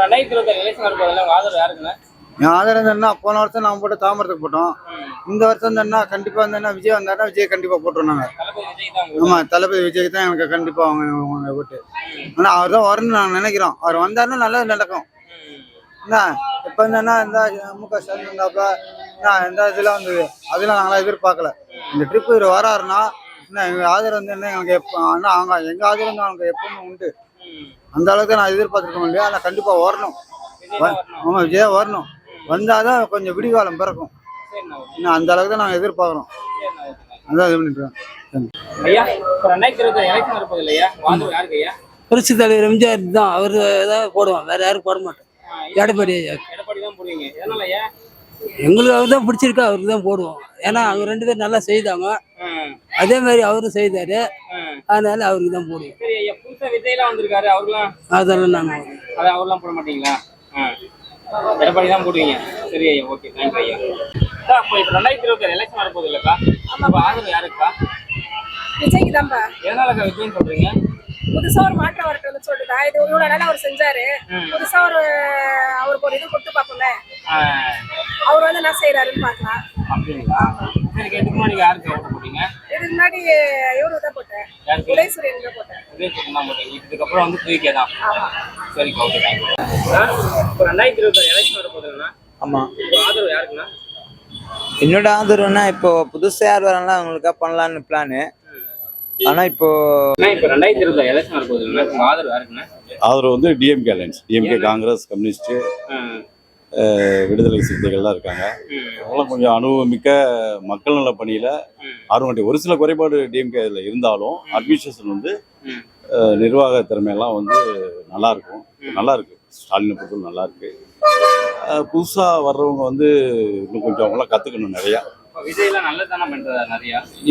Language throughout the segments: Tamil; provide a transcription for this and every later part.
ரெண்டாயிரத்தி இருபத்தி எலெக்ஷன் வரும்போதில் உங்க ஆதரவு யாருக்குண்ணே என் ஆதரவு என்ன போன வருஷம் நாங்கள் போட்டு தாமரத்துக்கு போட்டோம். இந்த வருஷம் என்ன கண்டிப்பா வந்து விஜய் வந்தாருன்னா விஜய் கண்டிப்பா போட்டுருவோம் நாங்க தளபதி விஜய் தான் உங்களுக்கு. ஆமா தளபதி விஜய்க்கு தான் எனக்கு கண்டிப்பா அவங்க அவங்க ஓட்டு. ஆனா அவர் தான் வரணும்னு நாங்கள் நினைக்கிறோம். அவர் வந்தாருன்னா நல்லது நடக்கும். என்ன இப்போ என்னன்னா இந்த மு க ஸ்டாலின் வந்தாப்ப என்ன இந்த இதெல்லாம் வந்தது அதெல்லாம் நாங்களாம் எதிர்பார்க்கல. இந்த ட்ரிப்பு இவர் வராருன்னா என்ன எங்கள் ஆதரவு வந்து என்ன எங்களுக்கு எப்போ ஆனால் அவங்க எங்கள் ஆதரவு அவங்களுக்கு எப்பவுமே உண்டு. அந்த அளவுக்கு நான் எதிர்பார்த்துருக்க இல்லையா ஆனால் கண்டிப்பாக வரணும். ஆமாம் விஜய் வரணும். வந்தால் தான் கொஞ்சம் விடிகாலம் பிறக்கும். இன்னும் அந்த அளவுக்கு தான் நாங்கள் எதிர்பார்க்குறோம். அதான் இது பண்ணிட்டு புரட்சி தலைவர் எம்ஜிஆர் தான். அவர் தான் போடுவான் வேற யாரும் போட மாட்டோம் எடப்பாடி ஐயா. எடப்பாடி தான் போடுவீங்க. எதனால ஐயா? எங்களுக்கு அவர் தான் பிடிச்சிருக்கா. அவருக்கு தான் போடுவோம். ஏன்னா அவங்க ரெண்டு பேரும் நல்லா செய்தாங்க. அதே மாதிரி அவரும் செய்தாரு. அதனால அவருக்கு தான் போடுவோம். சரி ஐயா புதுசா விஜய்லாம் வந்திருக்காரு அவர்லாம்? அதெல்லாம் நாங்கள் அதை அவர்லாம் போட மாட்டீங்களா. எடப்பாடி தான் போடுவீங்க. சரி ஐயா ஓகே தேங்க்யூ ஐயா. அக்கா, இப்போ இப்போ ரெண்டாயிரத்தி இருபத்தி எலெக்ஷன் வரப்போகுது இல்லைக்கா இப்போ ஆதரவு யாருக்கா? விஜய்க்கு தான்ப்பா. எதனாலக்கா விஜய்னு சொல்றீங்க? புதுசா ஒரு மாற்றம் வரட்டும்னு சொல்லிட்டு இது இவ்வளவு நாளா அவர் செஞ்சாரு. புதுசா ஒரு அவருக்கு ஒரு இது கொடுத்து பார்ப்போம்ல. அவர் வந்து என்ன செய்யறாருன்னு பார்க்கலாம். அப்படிங்களா? சரி இதுக்கு முன்னாடி யாருக்கு ஓட்டு போட்டீங்க? இதுக்கு முன்னாடி இவருக்கு தான் போட்டேன். யாருக்கு உதயசூரியன் தான் போட்டேன். விஜய் தான் போட்டீங்க. இதுக்கப்புறம் வந்து தூக்கே தான் ஆமா. சரி ஓகே தேங்க்யூ இப்போ ரெண்டாயிரத்தி இருபத்தி எலெக்ஷன் வரப்போகுதுன்னா ஆமாம் இப்போ ஆதரவு யாருக்குண்ணா? என்னோட ஆதரவுனா இப்போ புதுசாக யார் வராங்களோ அவங்களுக்கா பண்ணலான்னு பிளானு ஆனால் இப்போ ரெண்டாயிரத்தி இருபத்தி எலெக்ஷன் வரப்போகுதுன்னா உங்க ஆதரவு யாருக்குண்ணா? ஆதரவு வந்து DMK alliance DMK Congress communist. விடுதலை சிறுத்தைகள்லாம் இருக்காங்க ம். அவங்களாம் கொஞ்சம் அனுபவமிக்க மக்கள் நல பணியில். ஆர்வம் காட்டி ஒரு சில குறைபாடு டிஎம்கே இதில் இருந்தாலும் அட்மினிஸ்ட்ரேஷன் வந்து நிர்வாக திறமையெல்லாம் வந்து நல்லா இருக்கும் நல்லா இருக்கு ஸ்டாலினை பொறுத்தவரை நல்லா இருக்கு அஹ், புதுசா வர்றவங்க வந்து இன்னும் கொஞ்சம் அவங்களாம் கற்றுக்கணும் நிறையா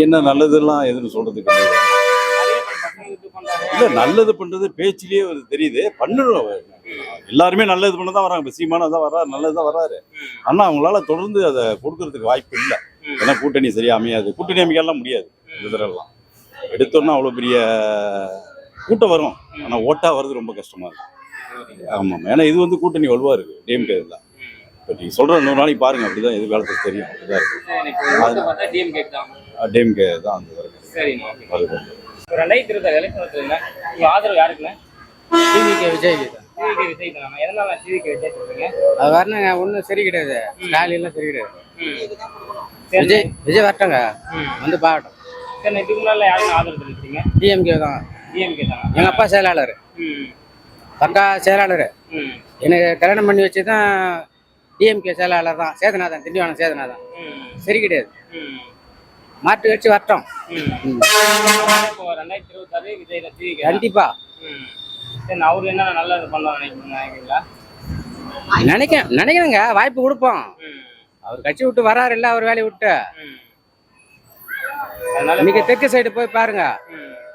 என்ன நல்லதெல்லாம் எதுன்னு சொல்றதுக்கு இல்லை. நல்லது பண்றது பேச்சிலேயே ஒரு தெரியுது பண்ணணும். எல்லாருமே நல்லது பண்ண தான் வராங்க. சீமானம் தான் வர்றாரு நல்லது தான் வர்றாரு. ம். ஆனா அவங்களால தொடர்ந்து அதை கொடுக்கறதுக்கு வாய்ப்பு இல்லை. ஏன்னா கூட்டணி சரியா அமையாது. கூட்டணி அமைக்கலாம் முடியாது. இந்த தடவைலாம். எடுத்தோன்னா அவ்வளோ பெரிய கூட்டம் வரும். ஆனா ஓட்டா வர்றது ரொம்ப கஷ்டமா இருக்கு. ஆமாம். ஏன்னா இது வந்து கூட்டணி வலுவா இருக்கு. டிஎம்கே இதில் இப்போ நீங்கள் சொல்கிற நூறு நாளைக்கு பாருங்க. அப்படிதான் எதிர்காலத்துக்கு தெரியும். அப்படிதான் இருக்கு. சரி, இப்போ ஓட்டு பார்த்தா டிஎம்கே தான். தான் அந்த வருது. ரெண்டாயிரத்தி எலெக்ஷன் ஆதரவு யாருக்குண்ணே தான் விஜய் அது வரணுங்க. ஒன்றும் சரி கிடையாது. ஸ்டாலின்லாம் சரி கிடையாது. விஜய் விஜய் வரட்டங்க. வந்து பார்க்கட்டும் டிஎம்கே தான். எங்கள் அப்பா செயலாளர். பக்கா செயலாளர். ம். எனக்கு கல்யாணம் பண்ணி வச்சு தான் டிஎம்கே செயலாளர் தான். சேதநாதன் திண்டிவனம் சேதநாதன். சரி கிடையாது. ம். மாட்டு கட்சி வரட்டும். கண்டிப்பா. சரி அவரு என்ன நல்லது பண்ணலாம் நினைக்கிறீங்க நினைக்கிறீங்களா? நினைக்க நினைக்கிறேங்க வாய்ப்பு கொடுப்போம். அவர் கட்சி விட்டு வராரு இல்ல அவர் வேலையை விட்டு. இன்னைக்கு தெற்கு சைடு போய் பாருங்க.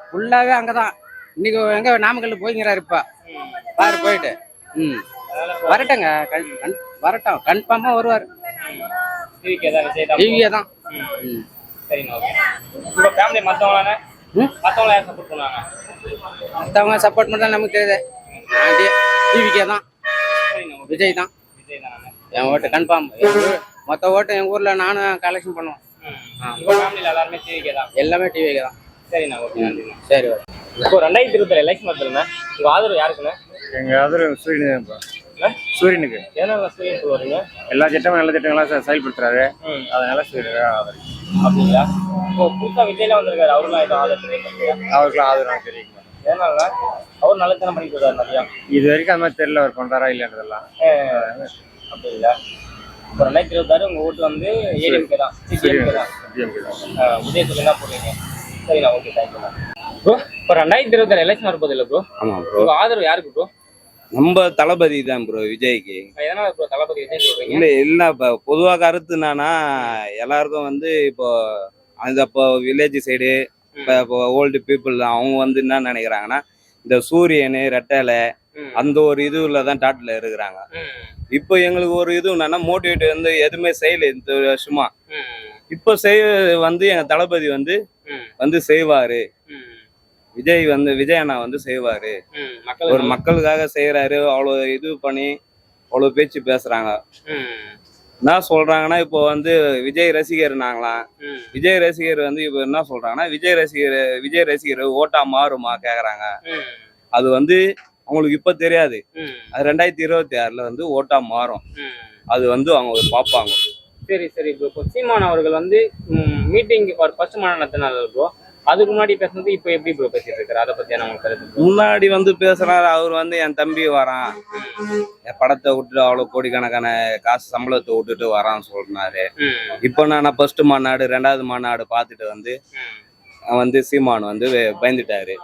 ஃபுல்லாவே அங்கதான். இன்னைக்கு எங்க நாமக்கல்ல போய்ங்கிறாரு இப்ப. பாரு போயிட்டு. ம். வரட்டுங்க வரட்டும். கன்ஃபார்மா வருவார். டிவிகே தான். சரிங்க உங்க ஃபேமிலி மற்றவங்களாண்ணே ம்? மற்றவங்கள யார் சப்போர்ட் பண்ணுவாங்க? மற்றவங்க சப்போர்ட் பண்ணா நமக்கு தெரியுது. டிவிக்கே தான். விஜய் தான். என் ஓட்டு கன்ஃபார்ம் மொத்த ஓட்டு எங்கள் ஊரில் நானும் கலெக்ஷன் பண்ணுவோம் எல்லாருமே டிவிகே தான்? எல்லாமே டிவிக்கே தான். சரிண்ணா ஓகே சரி ஓகே. இப்போ ரெண்டாயிரத்தி இருபத்தி எலெக்ஷன் வருதுண்ணே உங்க ஆதரவு யாருக்குண்ணே? எங்க ஆதரவு சூரியனுக்கு? சூரியனுக்கு. ஏன்னா சூரியன் எல்லா திட்டமும் நல்ல திட்டங்களா செ- செயல்படுத்துறாரு. அதனால சூரியனுக்கு ஆதரவு. அப்படிங்களா? இப்போ புதுசா விஜய்லாம் வந்திருக்காரு. அவருலாம் எதுவும் ஆதரவு தெரிவிக்கிறீங்க அவருக்குலாம் ஆதரவு தெரியுங்க ஏன்னால அவர் நல்லத்தனம் பண்ணி கொடுத்தாரு நிறையா இது வரைக்கும் அது மாதிரி தெரியல. அவர் பண்றாரா இல்லைன்றதெல்லாம் அப்படிங்களா? இப்போ ரெண்டாயிரத்தி இருபத்தாறு உங்க ஓட்டு வந்து ஏடிஎம்கே தான். டிஎம்கே தான். DMK தான். போடுறீங்க. சரிண்ணா ஓகே தேங்க்யூண்ணா ப்ரோ இப்போ ரெண்டாயிரத்தி இருபத்தாறு எலெக்ஷன் வரப்போது இல்லை ப்ரோ ஆமாம் ப்ரோ ஆதரவு யாருக்கு ப்ரோ நம்ம தளபதி தான் ப்ரோ விஜய்க்கு எதனால ப்ரோ தளபதி விஜய் சொல்றீங்க இல்லை இல்லை இப்போ பொதுவாக கருத்து என்னன்னா எல்லாருக்கும் வந்து இப்போ அந்த இப்போ வில்லேஜ் சைடு இப்போ இப்போ ஓல்டு பீப்புள் அவங்க வந்து என்ன நினைக்கிறாங்கன்னா இந்த சூரியன் ரெட்டலை. அந்த ஒரு இதுவில் தான் டாட்டில் இருக்கிறாங்க. இப்போ எங்களுக்கு ஒரு இது என்னன்னா மோட்டிவேட் வந்து எதுவுமே செய்யல இந்த வருஷமா. இப்போ செய் வந்து எங்கள் தளபதி வந்து. வந்து செய்வார். விஜய் வந்து விஜய் அண்ணா வந்து செய்வாரு. ஒரு மக்களுக்காக செய்யறாரு அவ்வளோ இது பண்ணி அவ்வளோ பேச்சு பேசுறாங்க. என்ன சொல்றாங்கன்னா இப்போ வந்து விஜய் ரசிகர் நாங்களாம் விஜய் ரசிகர் வந்து இப்போ என்ன சொல்றாங்கன்னா விஜய் ரசிகர் விஜய் ரசிகர் ஓட்டா மாறுமா கேக்குறாங்க. அது வந்து அவங்களுக்கு இப்போ தெரியாது. அது ரெண்டாயிரத்தி இருபத்தி ஆறுல வந்து ஓட்டா மாறும். அது வந்து அவங்க பார்ப்பாங்க சரி சரி இப்போ சீமான் அவர்கள் வந்து மீட்டிங் ஒரு ஃபர்ஸ்ட் மணி நடத்தினார் ப்ரோ அதுக்கு முன்னாடி பேசுனது இப்போ எப்படி ப்ரோ பேசிட்டு இருக்காரு? அதை பத்தி உங்களுக்கு கருத்து? முன்னாடி வந்து பேசுறாரு அவர் வந்து என் தம்பி வரான். என் படத்தை விட்டுட்டு அவ்வளோ கோடிக்கணக்கான காசு சம்பளத்தை விட்டுட்டு வரான்னு சொல்றாரு. இப்போ நான் ஃபர்ஸ்ட் மாநாடு ரெண்டாவது மாநாடு பார்த்துட்டு வந்து வந்து சீமான் வந்து பயந்துட்டாரு.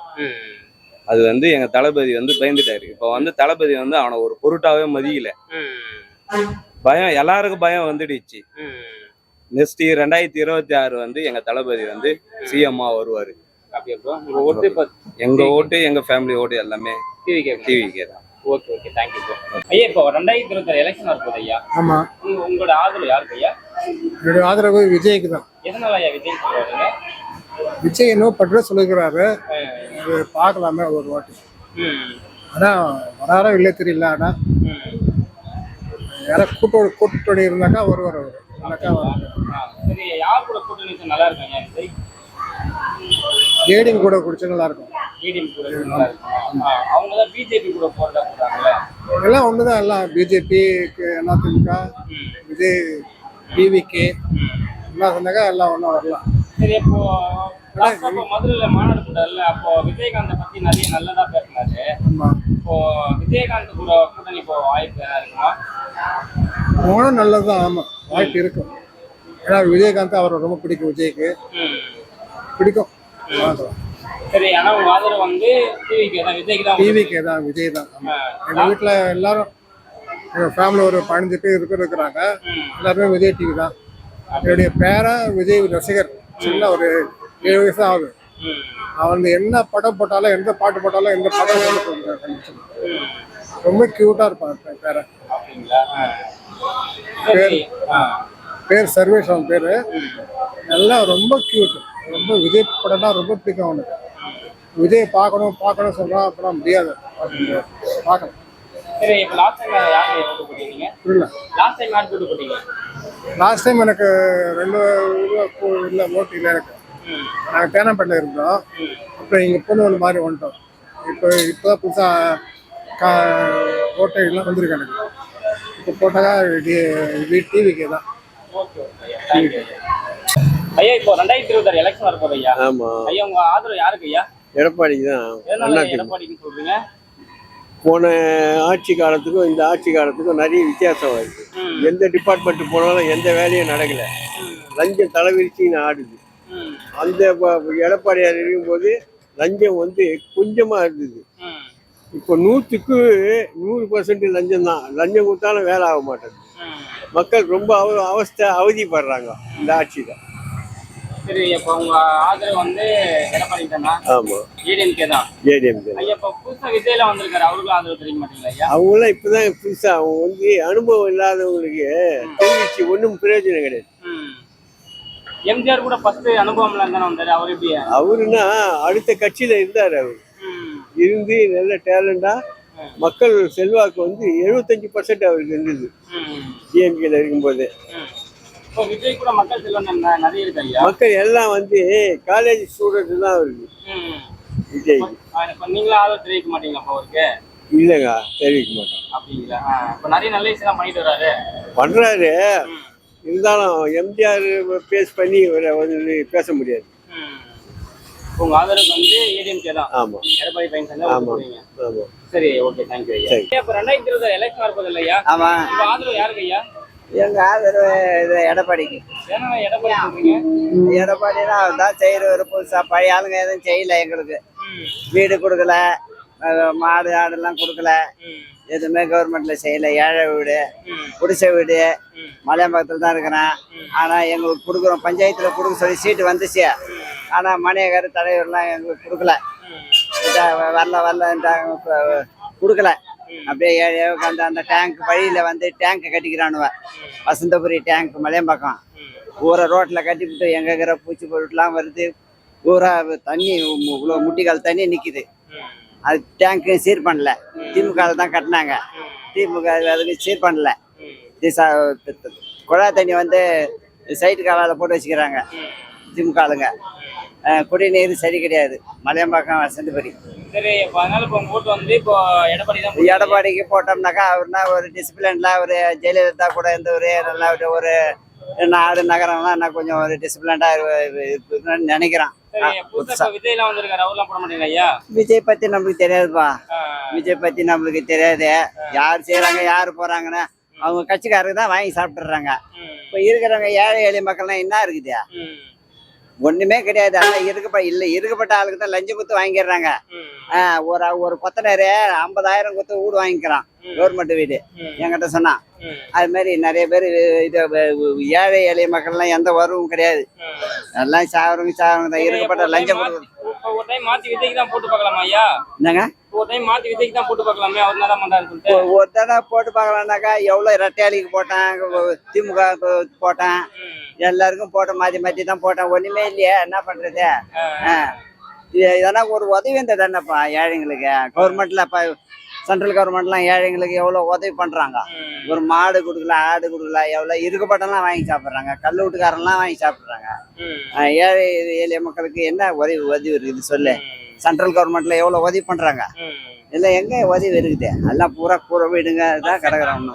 அது வந்து எங்க தளபதி வந்து பயந்துட்டாரு. இப்போ வந்து தளபதி வந்து அவனை ஒரு பொருட்டாவே மதிக்கல பயம் எல்லாருக்கும் பயம் வந்துடுச்சு. நெக்ஸ்ட் ரெண்டாயிரத்தி இருபத்தி ஆறு வந்து எங்க தளபதி வந்து சிஎம்மா வருவாரு. எங்க ஓட்டு எங்க ஃபேமிலி ஓட்டு எல்லாமே டிவிக்கே தான். ஓகே ஓகே தேங்க்யூ ப்ரோ ஐயா இப்போ ரெண்டாயிரத்தி எலெக்ஷன் வரப்போகுது ஐயா. ஆமா. உங்க உங்களோட ஆதரவு யாருக்கு ஐயா? என்னுடைய ஆதரவு விஜய்க்கு தான். எதனால ஐயா விஜய் சொல்றாருங்க? விஜய் பற்ற சொல்லுகிறாரு பார்க்கலாமே ஒரு வாட்டி. ம். ஆனா வராரோ இல்லை தெரியல ஆனா. ம். யாரா கூட்டோடு கூட்டத்தோடு இருந்தாக்கா வருவார் அவர். சரி யார் கூட கூட்டணி நல்லா விஜய் ஏடிஎம் கூட குடிச்சா நல்லா இருக்கும். டிடிஎம் கூட நல்லா இருக்கும். அவங்க தான் பிஜேபி கூட போறதா சொல்றாங்கல்ல? எல்லாம் ஒண்ணுதான் எல்லாம் பிஜேபி ம். விஜய் டிவிக்கு ம். என்ன சொன்னாக்கா எல்லாம் ஒன்றும் வரலாம். சரி இப்போ மதுரையில மாநாடு போட்டார்ல அப்போ விஜயகாந்தை பத்தி நிறைய நல்லதா பேசினாரு. இப்போ விஜயகாந்த் கூட கூட்டணி இப்போ வாய்ப்பு இருக்குமா அவனும் நல்லதுதான் ஆமா. வாய்ப்பு இருக்கும் ஏன்னா விஜயகாந்த் அவரை ரொம்ப பிடிக்கும் விஜய்க்கு. பிடிக்கும். சரி ஆனா உங்க ஆதரவு வந்து டிவிக்கு தான் விஜய்க்கு தான் டிவிக்கு தான் விஜய் தான். எங்க வீட்டில் எல்லாரும் எங்கள் ஃபேமிலி ஒரு பதினஞ்சு பேர் இருக்கிற இருக்கிறாங்க. எல்லாருமே விஜய் டிவி தான். என்னுடைய பேரன் விஜய் ரசிகர். சின்ன ஒரு ஏழு வயசு ஆகுது. அவன் வந்து என்ன படம் போட்டாலும் எந்த பாட்டு போட்டாலும் எந்த படம். ரொம்ப க்யூட்டாக இருப்பான் பேரன். அப்படிங்களா ஆ. பேர் சர்வேஷ் அவன் பேர். எல்லாம் ரொம்ப க்யூட் ரொம்ப விஜய் படம்னா ரொம்ப பிடிக்கும் அவனுக்கு. விஜய் பார்க்கணும் பார்க்கணும் சொல்கிறான் அப்புறம் முடியாது. பார்க்கணும். லாஸ்ட் டைம் எனக்கு ரெண்டு இல்லை ஓட்டு இல்லை எனக்கு. நாங்கள் தேனாம்பேட்டில் இருந்தோம். அப்புறம் இங்கே பொண்ணு மாதிரி வந்துட்டோம். இப்போ இப்போ புதுசாக கா ஓட்டை எல்லாம் வந்திருக்கு எனக்கு. போட்டாக்கா டிவிக்கு தான் ஐயா தேங்க்யூ ஐயா இப்போ ரெண்டாயிரத்தி இருபத்தாறு எலெக்ஷன் வரப்போகுது ஐயா. ஆமா. ஐயா உங்க ஆதரவு யாருக்கு ஐயா? எடப்பாடிக்கு தான். எடப்பாடிக்கு சொல்றீங்க? போன ஆட்சி காலத்துக்கும் இந்த ஆட்சி காலத்துக்கும் நிறைய வித்தியாசம் வருது. எந்த டிபார்ட்மெண்ட் போனாலும் எந்த வேலையும் நடக்கல. லஞ்சம் தலைவிரிச்சின்னு ஆடுது. அந்த எடப்பாடியார் இருக்கும்போது லஞ்சம் வந்து கொஞ்சமா இருந்தது. இப்போ நூற்றுக்கு நூறு பர்சன்ட் லஞ்சம் தான். லஞ்சம் கொடுத்தாலும் வேலை ஆக மாட்டேங்குது. மக்கள் ரொம்ப அவ அவஸ்தை அவதிப்படுறாங்க இந்த ஆட்சியில. சரி இப்போ உங்க ஆதரவு வந்து எடப்பாடி தானா ஆமா. ஏடிஎம்கே தான். இப்போ புதுசா விஜய்ல வந்திருக்காரு. அவருக்கும் ஆதரவு தெரிவிக்க மாட்டீங்களா ஐயா? அவங்களாம் இப்பதான் புதுசா அவங்க வந்து அனுபவம் இல்லாதவங்களுக்கு தெரிவிச்சு ஒன்றும் பிரயோஜனம் கிடையாது. எம்ஜிஆர் கூட ஃபர்ஸ்ட் அனுபவம்ல தானே வந்தாரு. அவர் எப்படி அவருன்னா அடுத்த கட்சியில இருந்தார் அவர். இருந்து நல்ல டேலண்டா மக்கள் செல்வாக்கு வந்து எழுபத்தஞ்சு பர்சன்ட் அவருக்கு இருந்தது. டிஎம்கேல இருக்கும்போது. மக்கள் எல்லாம் வந்து காலேஜ் ஸ்டூடெண்ட் தான் அவருக்கு. விஜய். ஆதரவு தெரிவிக்க மாட்டீங்களா அவருக்கு? இல்லைங்க தெரிவிக்க மாட்டோம். அப்படிங்களா? இப்போ நிறைய நல்ல விஷயம் பண்ணிட்டு வராரு. பண்றாரு. இருந்தாலும் எம்ஜிஆர் பேஸ் பண்ணி பேச முடியாது. உங்க ஆதரவு வந்து ஏடிஎம்கே தான். ஆமா. எடப்பாடி பழனிசாமி தான் ஆமா. ஆமா. சரி ஓகே தேங்க்யூ ஐயா. இப்போ ரெண்டாயிரத்தி இருபது எலெக்ஷன் வரப்போது இல்லையா? ஆமா. உங்க ஆதரவு யாருக்கு ஐயா? எங்க ஆதரவு இது எடப்பாடிக்கு. எடப்பாடி அவர் தான் செய்யறவர் புதுசா பழைய ஆளுங்க எதுவும் செய்யல எங்களுக்கு. வீடு கொடுக்கல மாடு ஆடெல்லாம் கொடுக்கல. எதுவுமே கவர்மெண்ட்ல செய்யல. ஏழை வீடு குடிசை வீடு. மலையம்பக்கத்தில் தான் இருக்கிறேன். ஆனா எங்களுக்கு கொடுக்குறோம். பஞ்சாயத்துல கொடுக்க சொல்லி சீட்டு வந்துச்சு. ஆனால் மணியகர் தலைவர்லாம் எங்களுக்கு கொடுக்கல. வரல வரல வரலன்ட்டாங்க கொடுக்கல. அப்படியே ஏழையாவுக்கு அந்த அந்த டேங்க் வழியில் வந்து டேங்க்கை கட்டிக்கிறானுவ. வசந்தபுரி டேங்க் மலையம்பாக்கம். ஊரை ரோட்டில் கட்டிவிட்டு எங்க இருக்கிற பூச்சி பொருட்லாம் வருது. பூரா தண்ணி இவ்வளோ முட்டிக்கால் தண்ணி நிற்கிது அது டேங்க்கு சீர் பண்ணல. திமுக தான் கட்டினாங்க. திமுக அதுக்கு சீர் பண்ணல. இது ச- குழாய் தண்ணி வந்து சைட்டு காலால் போட்டு வச்சுக்கிறாங்க. திமுக ஆளுங்க. குடிநீர் சரி கிடையாது. மலையம்பாக்கம் வசந்தபுரி. சரி இப்போ அதனால இப்போ உங்க ஓட்டு வந்து இப்போ எடப்பாடி தான் எடப்பாடிக்கு போட்டோம்னாக்கா அவர்னா ஒரு டிசிப்ளின்ல ஒரு ஜெயலலிதா கூட இருந்த ஒரு நல்லா ஒரு- நாடு நகரம்லாம் நான் கொஞ்சம் ஒரு டிசிப்ளின்டா இருக்குன்னு நினைக்கிறேன். விஜய் பத்தி நம்மளுக்கு தெரியாதுப்பா. விஜய் பத்தி நம்மளுக்கு தெரியாது. யார் செய்றாங்க யார் போறாங்கன்னு அவங்க கட்சிக்காரருக்கு தான் வாங்கி சாப்பிட்டுறாங்க. இப்போ இருக்கிறவங்க ஏழை எளிய மக்கள்லாம் என்ன இருக்குது? ஒண்ணுமே கிடையாது. ஆனால் இருக்கப்ப இல்லை இருக்கப்பட்ட ஆளுக்கு தான் லஞ்சம் கொடுத்து வாங்கிடுறாங்க. ஒரு ஒரு கொத்தனாரு ஐம்பதாயிரம் கொடுத்து வீடு வாங்கிக்கிறான். கவர்மெண்ட் வீடு. என்கிட்ட சொன்னான் ம், அது மாதிரி நிறைய பேர் இது ஏழை எளிய மக்கள்லாம் எந்த வரவும் கிடையாது. எல்லாம் சாவரவங்க சாவரவங்க தான். இருக்கப்பட்ட லஞ்சம் கொடுக்குறது. என்னங்க? ஒரு டைம் மாத்தி விஜய்க்கு தான் போட்டு பார்க்கலாமே அவர் தான் ஒரு- தடவை போட்டு பார்க்கலாம்னாக்கா எவ்வளோ ரெட்டையாளிக்கு போட்டேன் திமுக போட்டேன். எல்லாருக்கும் போட்டேன் மாற்றி மாற்றி தான் போட்டேன். ஒன்றுமே இல்லையே என்ன பண்ணுறது ஆ, இதெல்லாம் ஒரு உதவி இருந்தது தானேப்பா ஏழைங்களுக்கு. கவர்மெண்ட்ல இப்போ சென்ட்ரல் கவர்மெண்ட்லாம் ஏழைங்களுக்கு எவ்வளோ உதவி பண்ணுறாங்க ஒரு மாடு கொடுக்கல ஆடு கொடுக்கல எவ்வளோ இருக்கப்பட்டெல்லாம் வாங்கி சாப்பிட்றாங்க. கல் வீட்டுக்காரன்லாம் வாங்கி சாப்பிட்றாங்க. ஏழை எளிய மக்களுக்கு என்ன உதவி உதவி இருக்குது சொல்லு. சென்ட்ரல் கவர்மெண்ட்ல எவ்வளோ உதவி பண்ணுறாங்க ம். இல்லை எங்கே உதவி இருக்குது? எல்லாம் பூரா கூரை வீடுங்க தான் கிடக்குறாங்க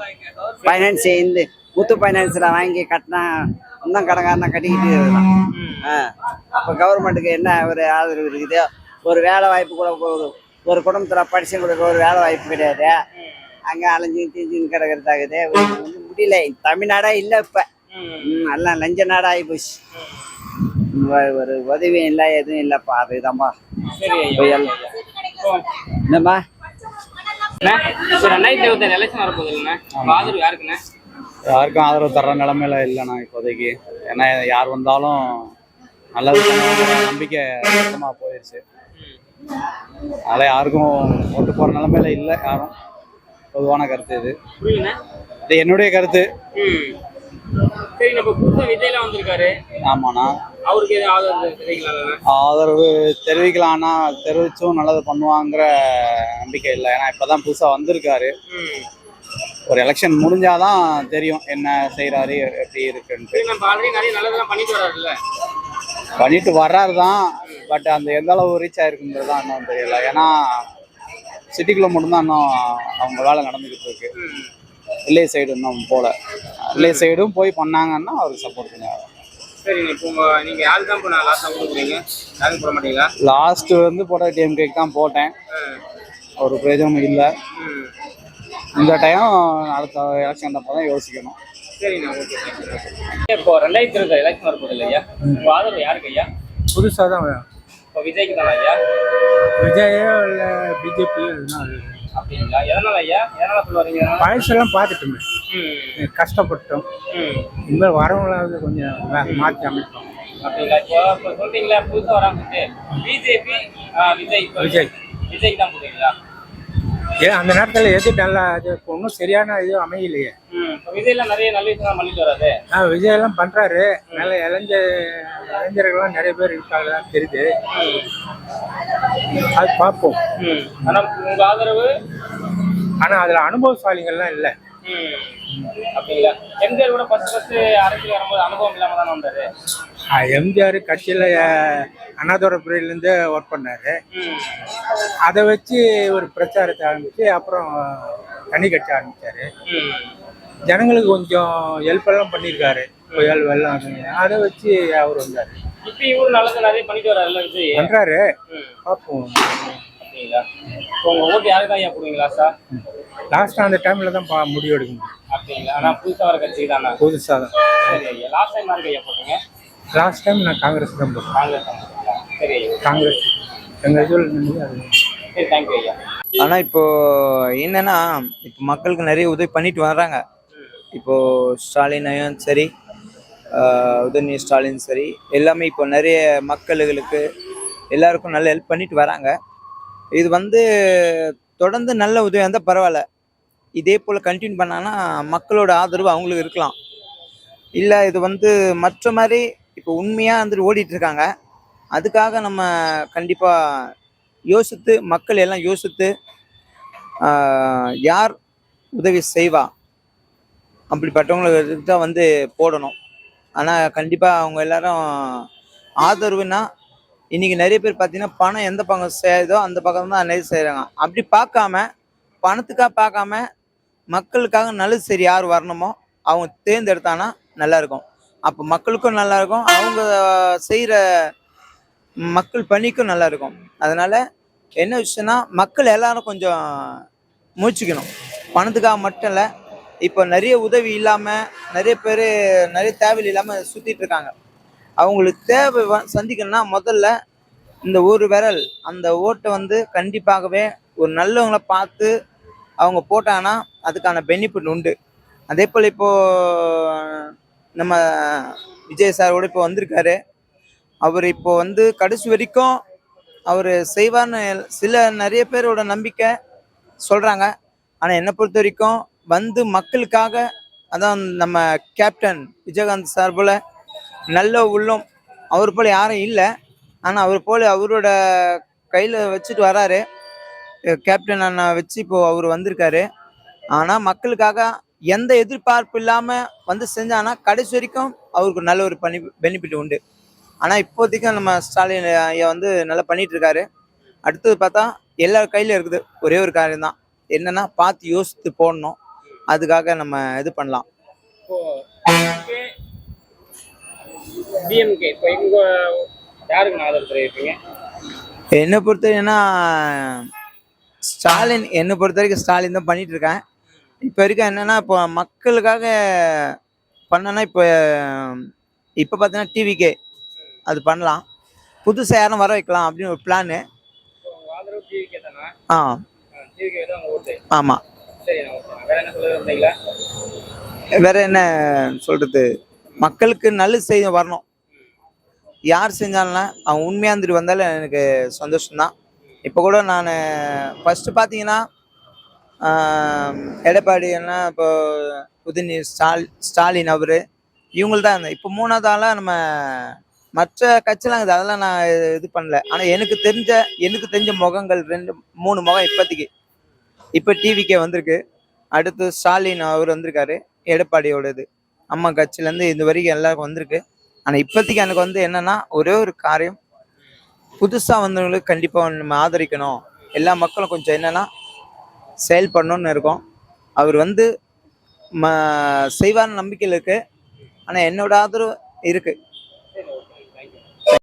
ஃபைனான்ஸ் இந்த முத்து ஃபைனான்ஸில் வாங்கி கட்டினா இன்னும் கடைக்காரனா கட்டிக்கிட்டு இருக்கலாம். அப்போ கவர்மெண்ட்டுக்கு என்ன ஒரு ஆதரவு இருக்குது ஒரு வேலை வாய்ப்பு கூட ஒரு ஒரு குடும்பத்தில் படிச்சவங்களுக்கு ஒரு வேலை வாய்ப்பு கிடையாது. அங்கே அலைஞ்சு திஞ்சுன்னு கிடக்கிறதாகுது. ஒன்றும் முடியல. தமிழ்நாடா இல்லை இப்போ. எல்லாம் லஞ்ச நாடா ஆகி போச்சு ஒரு- ஒரு உதவியும் இல்லை எதுவும் இல்லைப்பா. அதுதான்ப்பா. என்னம்மா? அண்ணா, இப்போ ரெண்டாயிரத்தி இருபத்தி எலெக்ஷன் வரப்போகுது இல்லைண்ணா உங்க ஆதரவு யாருக்குண்ணே? யாருக்கும் ஆதரவு தர்ற நிலமையில இல்லைண்ணா இப்போதைக்கு. ஏன்னா யார் வந்தாலும் நல்லது நம்பிக்கை சுத்தமாக போயிடுச்சு அதனால் யாருக்கும் ஓட்டு போகிற நிலமையில இல்லை யாரும். பொதுவான கருத்து இது. இது என்னுடைய கருத்து. இப்போ புதுசாக வந்திருக்காரு. ஆமாண்ணா. அவருக்கு ஆதரவு தெரிவிக்கலாம்னா தெரிவிச்சும் நல்லது பண்ணுவாங்கிற நம்பிக்கை இல்லை. ஏன்னா இப்போ தான் புதுசாக வந்திருக்காரு ஒரு எலெக்ஷன் முடிஞ்சாதான் தெரியும் என்ன செய்கிறாரு எப்படி இருக்குன்ட்டு. பண்ணிட்டு வர்றாரு தான் பட் அந்த எந்த அளவு ரீச் ஆயிருக்குன்றது தான் இன்னும் தெரியல. ஏன்னா சிட்டிக்குள்ள மட்டும்தான் இன்னும் அவங்க வேலை நடந்துகிட்டு இருக்கு. வில்லேஜ் சைடு இன்னும் போல. வில்லேஜ் சைடும் போய் பண்ணாங்கன்னா அவருக்கு சப்போர்ட் பண்ணுவாங்க சரிங்க இப்போ உங்க நீங்க யாருக்கு தான் இப்போ நான் லாஸ்ட்டாக கொடுக்குறீங்க? யாருக்கும் போட மாட்டீங்களா? லாஸ்ட் வந்து போட்ட டிஎம்கேக்கு தான் போட்டேன். ஒரு பிரயோஜனமும் இல்லை. ம். இந்த டைம் அடுத்த எலெக்ஷன் அப்போ தான் யோசிக்கணும். சரிண்ணா ஓகே இப்போ ரெண்டாயிரத்தி இருபது எலெக்ஷன் வரப்போகுது இல்லையா? இப்போ ஆதரவு யாருக்கு ஐயா? புதுசாக தான் இப்போ விஜய்க்கு தானே ஐயா? விஜயோ இல்லை பிஜேபியோ இல்லைன்னா அப்படிங்களா எதனால ஐயா? எதனால சொல்லுவாங்க பழசெல்லாம் பார்த்துட்டோமே. கஷ்டப்பட்டோம். இனிமேல் வரவங்களாவது கொஞ்சம் மாற்றி அமைப்போம் அப்படிங்களா? இப்போ சொல்றீங்களா புதுசாக வராங்க பிஜேபி விஜய். விஜய். விஜய்க்கு தான் போடுறீங்களா ஏன் அந்த நேரத்தில் எது நல்லா இது ஒன்றும் சரியான இது அமையலையே. ம் இப்போ விஜய்லாம் நிறைய நல்ல விஷயம் பண்ணிட்டு வராது? ஆ விஜய் எல்லாம் பண்ணுறாரு நல்ல இளைஞ இளைஞர்கள்லாம் நிறைய பேர் இருக்காங்க தெரியுது. அது பார்ப்போம். ஆனால் உங்கள் ஆதரவு? ஆனால் அதில் அனுபவசாலிகள்லாம் இல்லை. ம் அப்படிங்களா? எம்ஜிஆர் கூட ஃபர்ஸ்ட் ஃபர்ஸ்ட் அரசியல் வரும்போது அனுபவம் இல்லாமல் தானே வந்தாரு? எம்ஜிஆர் கட்சியில் அண்ணாதுரபுரியிலேருந்து ஒர்க் பண்ணார். அதை வச்சு ஒரு பிரச்சாரத்தை ஆரம்பித்து அப்புறம் தனி கட்சி ஆரம்பித்தார் ஜனங்களுக்கு கொஞ்சம் ஹெல்ப் எல்லாம் பண்ணியிருக்காரு. புயல் வெள்ளம் அது. வச்சு அவர் வந்தார். இப்போ இவரு நல்லது நிறைய பண்ணிட்டு வராருல்ல விஜய்? பண்ணுறாரு ம். பார்ப்போம். அப்படிங்களா? உங்கள் ஓட்டு தான் லாஸ்ட்டாக அந்த டைமில் தான் பா முடிவு எடுக்க முடியும் அப்படிங்களா? ஆனால் புதுசாக வர கட்சிக்கு தானே? புதுசாக தான். சரி ஐயா. லாஸ்ட் டைம் யாருக்கு ஐயா போட்டீங்க? லாஸ்ட் டைம் நான் காங்கிரஸ் தான் போட்டேன் காங்கிரஸ் தான் போட்டீங்களா சரி. ஐயா காங்கிரஸ் எங்கள் இதில் நின்று அது சரி தேங்க்யூ ஐயா. ஆனால் இப்போ என்னன்னா இப்போ மக்களுக்கு நிறைய உதவி பண்ணிட்டு வர்றாங்க. இப்போ ஸ்டாலின் ஐயும் சரி ஆஹ் உதயநிதி ஸ்டாலின் சரி எல்லாமே இப்போ நிறைய மக்களுக்கு எல்லாருக்கும் நல்ல ஹெல்ப் பண்ணிட்டு வராங்க. இது வந்து தொடர்ந்து நல்ல உதவியாக இருந்தால் பரவாயில்ல. இதே போல் கண்டினியூ பண்ணாங்கன்னா மக்களோட ஆதரவு அவங்களுக்கு இருக்கலாம். இல்லை இது வந்து மற்ற மாதிரி இப்போ உண்மையாக வந்துட்டு ஓடிட்டு இருக்காங்க அதுக்காக நம்ம கண்டிப்பாக யோசித்து மக்கள் எல்லாம் யோசித்து யார் உதவி செய்வா? அப்படிப்பட்டவங்களுக்கு தான் வந்து போடணும். ஆனால் கண்டிப்பாக அவங்க எல்லாரும் ஆதரவுனா இன்றைக்கி நிறைய பேர் பார்த்தீங்கன்னா பணம் எந்த பக்கம் செய்யுதோ அந்த பக்கம் தான் நிறைய செய்கிறாங்க அப்படி பார்க்காம பணத்துக்காக பார்க்காம மக்களுக்காக நல்லது சரி யார் வரணுமோ அவங்க தேர்ந்தெடுத்தானா நல்லாயிருக்கும் அப்போ மக்களுக்கும் நல்லா இருக்கும் அவங்க செய்கிற மக்கள் பணிக்கும் நல்லா இருக்கும் அதனால என்ன விஷயம்னா மக்கள் எல்லாரும் கொஞ்சம் மூச்சுக்கணும் பணத்துக்காக மட்டும் இல்லை இப்போ நிறைய உதவி இல்லாமல் நிறைய பேர் நிறைய தேவை இல்லாமல் சுற்றிட்டு இருக்காங்க. அவங்களுக்கு தேவை சந்திக்கணும்னா முதல்ல இந்த ஒரு விரல் அந்த ஓட்டை வந்து கண்டிப்பாகவே ஒரு நல்லவங்களை பார்த்து அவங்க போட்டாங்கன்னா அதுக்கான பெனிஃபிட் உண்டு. அதே போல் இப்போது நம்ம விஜய் சார் கூட இப்போ வந்திருக்காரு. அவர் இப்போ வந்து கடைசி வரைக்கும் அவர் செய்வார்னு சில நிறைய பேரோட நம்பிக்கை சொல்கிறாங்க ஆனால் என்னை பொறுத்த வரைக்கும் வந்து மக்களுக்காக அதான் நம்ம கேப்டன் விஜயகாந்த் சார் போல் நல்ல உள்ளம் அவர் போல் யாரும் இல்லை. ஆனால் அவர் போல் அவரோட கையில் வச்சுட்டு வராரு. கேப்டன் அண்ணா வச்சு இப்போது அவர் வந்திருக்காரு. ஆனால் மக்களுக்காக எந்த எதிர்பார்ப்பு இல்லாமல் வந்து செஞ்சானா கடைசி வரைக்கும் அவருக்கு நல்ல ஒரு பனி பெனிஃபிட் உண்டு. ஆனால் இப்போதைக்கு நம்ம ஸ்டாலின் ஐயா வந்து நல்லா பண்ணிட்டு இருக்காரு. அடுத்தது பார்த்தா எல்லார் கையிலும் இருக்குது. ஒரே ஒரு காரியம் தான் என்னன்னா பார்த்து யோசித்து போடணும். அதுக்காக நம்ம இது பண்ணலாம். டிஎம்கே இப்போ இங்க யாருக்கு நான் ஆதரவு தெரிவிப்பீங்க? என்னை பொறுத்த வரைக்கும்னா ஸ்டாலின் என்னை பொறுத்த வரைக்கும் ஸ்டாலின் தான் பண்ணிட்டு இருக்கேன். இப்போ வரைக்கும் என்னென்னா இப்போ மக்களுக்காக பண்ணனா இப்போ இப்போ பார்த்தீங்கன்னா டிவிக்கே அது பண்ணலாம். புதுசாக யாரும் வர வைக்கலாம் அப்படின்னு ஒரு பிளானு ஆ. ஆமாம் வேற என்ன சொல்றது? மக்களுக்கு நல்லது செய்ய வரணும். யார் செஞ்சாலும் அவன் உண்மையாக இருந்துட்டு வந்தாலும் எனக்கு சந்தோஷம்தான். இப்போ கூட நான் ஃபஸ்ட்டு பார்த்தீங்கன்னா எடப்பாடி என்ன இப்போ உதயநிதி ஸ்டால் ஸ்டாலின் அவர் இவங்கள்தான் தான் இருந்தேன் இப்போ மூணாவது ஆளாக நம்ம மற்ற கட்சிலாம் இருக்குது அதெல்லாம் நான் இது பண்ணல. ஆனால் எனக்கு தெரிஞ்ச எனக்கு தெரிஞ்ச முகங்கள் ரெண்டு மூணு முகம் இப்போதைக்கு. இப்போ டிவிக்கே வந்திருக்கு. அடுத்து ஸ்டாலின் அவர் வந்திருக்காரு எடப்பாடியோடது. அம்மா கட்சியிலேருந்து இது வரைக்கும் எல்லாருக்கும் வந்திருக்கு. ஆனால் இப்போதைக்கு எனக்கு வந்து என்னென்னா ஒரே ஒரு காரியம். புதுசாக வந்தவங்களுக்கு கண்டிப்பாக நம்ம ஆதரிக்கணும். எல்லா மக்களும் கொஞ்சம் என்னென்னா செயல்படணும்னு இருக்கோம். அவர் வந்து ம செய்வார்னு நம்பிக்கையில் இருக்குது ஆனால் என்னோட ஆதரவு இருக்குது